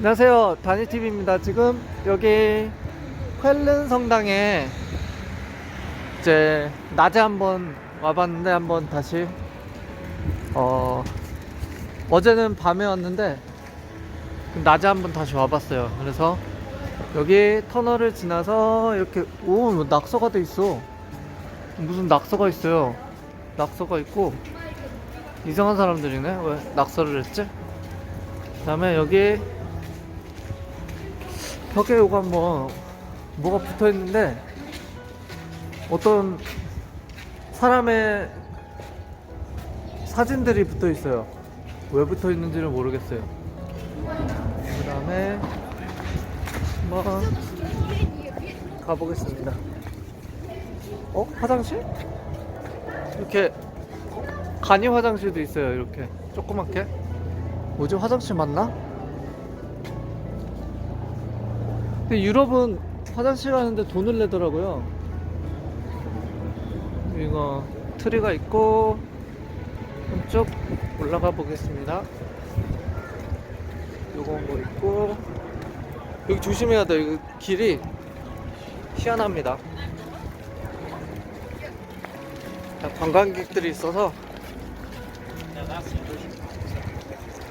안녕하세요. 다니TV입니다. 지금 여기 쾰른 성당에 이제 낮에 한번 와봤는데 한번 다시 어 어제는 밤에 왔는데 낮에 한번 다시 와봤어요. 그래서 여기 터널을 지나서 이렇게 오뭐 낙서가 돼 있어. 무슨 낙서가 있어요? 낙서가 있고 이상한 사람들이네. 왜 낙서를 했지? 그 다음에 여기 벽에 요거 한번 뭐가 붙어 있는데 어떤 사람의 사진들이 붙어 있어요. 왜 붙어 있는지는 모르겠어요. 그 다음에 한번 가보겠습니다. 어? 화장실? 이렇게 간이 화장실도 있어요. 이렇게 조그맣게. 뭐지? 화장실 맞나? 유럽은 화장실 가는데 돈을 내더라고요. 이거 트리가 있고 한쪽 올라가 보겠습니다. 요거 뭐 있고 여기 조심해야 돼. 이거 길이 희한합니다. 자, 관광객들이 있어서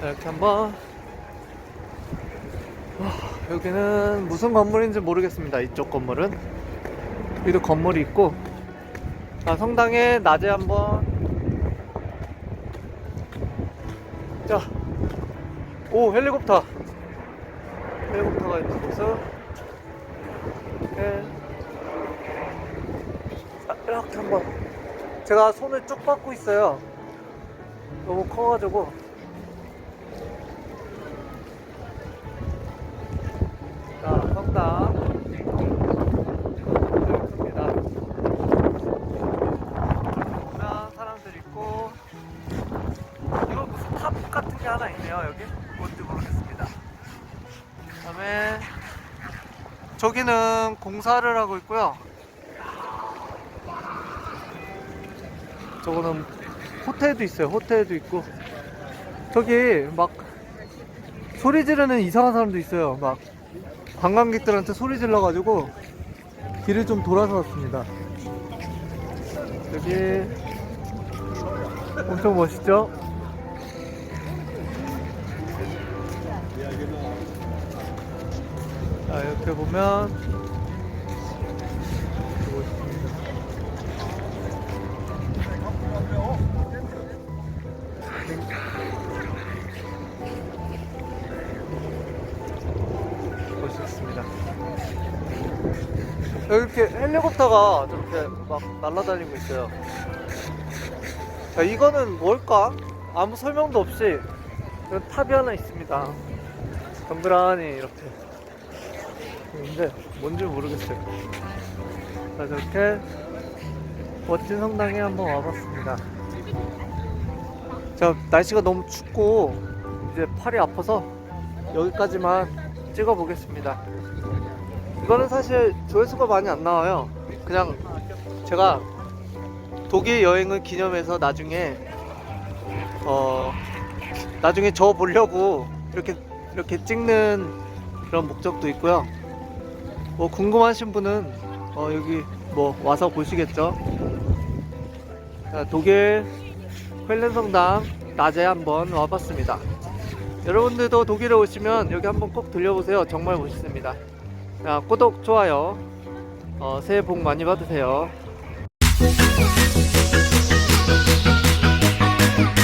이렇게 한번 여기는 무슨 건물인지 모르겠습니다. 이쪽 건물은. 여기도 건물이 있고. 자, 성당에 낮에 한번. 자. 오, 헬리콥터. 헬리콥터가 있는 곳은. 이렇게. 자, 이렇게 한번. 제가 손을 쭉 뻗고 있어요. 너무 커가지고. 자, 성당. 사람들 있고, 탑 같은 게 하나 있네요, 여기. 뭔지 모르겠습니다. 그 다음에, 저기는 공사를 하고 있고요. 저거는 호텔도 있어요, 호텔도 있고. 저기 막 소리 지르는 이상한 사람도 있어요. 막 관광객들한테 소리 질러가지고 길을 좀 돌아서 왔습니다. 여기 엄청 멋있죠? 자, 이렇게 보면 이렇게 헬리콥터가 저렇게 막 날아다니고 있어요. 자, 이거는 뭘까? 아무 설명도 없이 이런 탑이 하나 있습니다. 덩그라니 이렇게. 근데 뭔지 모르겠어요. 자, 저렇게 멋진 성당에 한번 와봤습니다. 자, 날씨가 너무 춥고 이제 팔이 아파서 여기까지만 찍어 보겠습니다. 이거는 사실 조회수가 많이 안 나와요. 그냥 제가 독일 여행을 기념해서 나중에 어 나중에 저 보려고 이렇게 이렇게 찍는 그런 목적도 있고요. 뭐 궁금하신 분은 어 여기 뭐 와서 보시겠죠. 자, 독일 쾰른 성당 낮에 한번 와봤습니다. 여러분들도 독일에 오시면 여기 한번 꼭 들려보세요. 정말 멋있습니다. 자, 구독, 좋아요. 어, 새해 복 많이 받으세요.